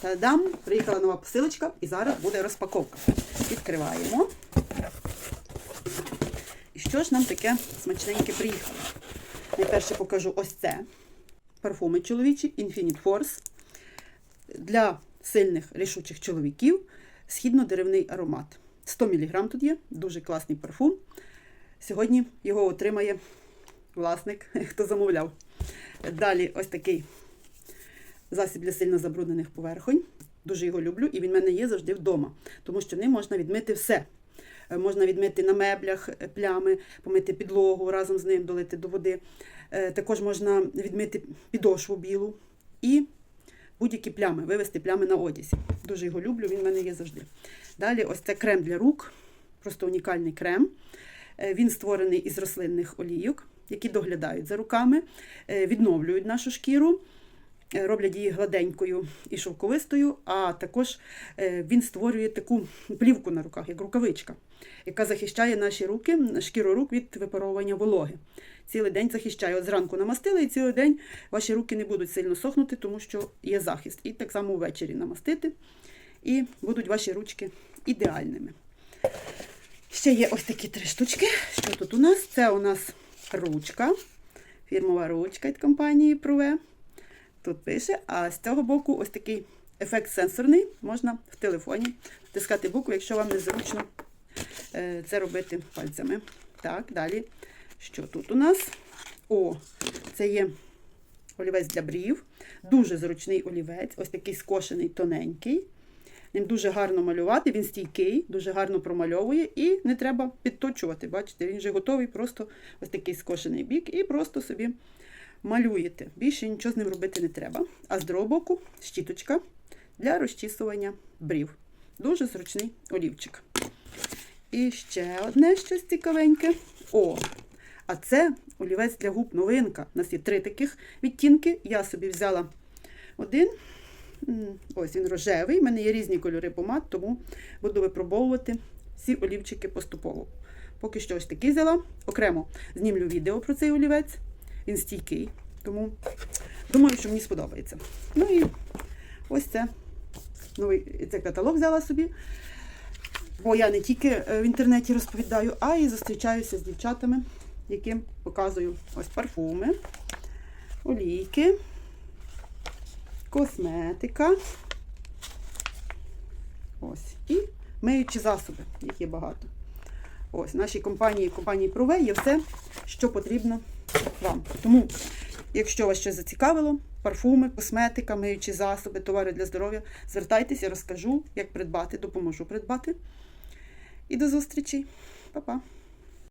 Та-дам! Приїхала нова посилочка і зараз буде розпаковка. Відкриваємо. І що ж нам таке смачненьке приїхало? Найперше покажу ось це. Парфуми чоловічі Infinite Force. Для сильних рішучих чоловіків східно-деревний аромат. 100 мг тут є, дуже класний парфум. Сьогодні його отримає власник, хто замовляв. Далі ось такий засіб для сильно забруднених поверхонь. Дуже його люблю, і він в мене є завжди вдома, тому що ним можна відмити все. Е, Можна відмити на меблях е, плями, помити підлогу, разом з ним долити до води. Е, Також можна відмити підошву білу і будь-які плями, вивести плями на одязі. Дуже його люблю, він в мене є завжди. Далі ось це крем для рук, просто унікальний крем. Він створений із рослинних олійок, які доглядають за руками, відновлюють нашу шкіру, роблять її гладенькою і шовковистою, а також е, він створює таку плівку на руках, як рукавичка, яка захищає наші руки, шкіру рук від випаровування вологи. Цілий день захищає. От зранку намастили, і цілий день ваші руки не будуть сильно сохнути, тому що є захист. І так само ввечері намастити, і будуть ваші ручки ідеальними. Ще є ось такі три штучки. Що тут у нас? Це у нас ручка, фірмова ручка від компанії Prove. Тут пише, а з цього боку ось такий ефект сенсорний. Можна в телефоні втискати букву, якщо вам незручно е, це робити пальцями. Так, далі. Що тут у нас? О, це є олівець для брів. Дуже зручний олівець, ось такий скошений, тоненький. Ним дуже гарно малювати, він стійкий, дуже гарно промальовує і не треба підточувати. Бачите, він вже готовий, просто ось такий скошений бік, і просто собі малюєте. Більше нічого з ним робити не треба. А з другого боку щіточка для розчісування брів. Дуже зручний олівчик. І ще одне щось цікавеньке. О! А це олівець для губ новинка. У нас є три таких відтінки. Я собі взяла один. Ось він рожевий. У мене є різні кольори помад, тому буду випробовувати всі олівчики поступово. Поки що ось такий взяла. Окремо знімлю відео про цей олівець. Він стійкий, тому думаю, що мені сподобається. Ну і ось це. Новий цей каталог взяла собі. Бо я не тільки е, в інтернеті розповідаю, а й зустрічаюся з дівчатами, яким показую ось парфуми, олійки, косметика. Ось. І миючі засоби, їх є багато. Ось, в нашій компанії, компанії Прове є все, що потрібно вам. Тому, якщо вас щось зацікавило, парфуми, косметика, миючі засоби, товари для здоров'я, звертайтеся, розкажу, як придбати, допоможу придбати. І до зустрічі. Па-па!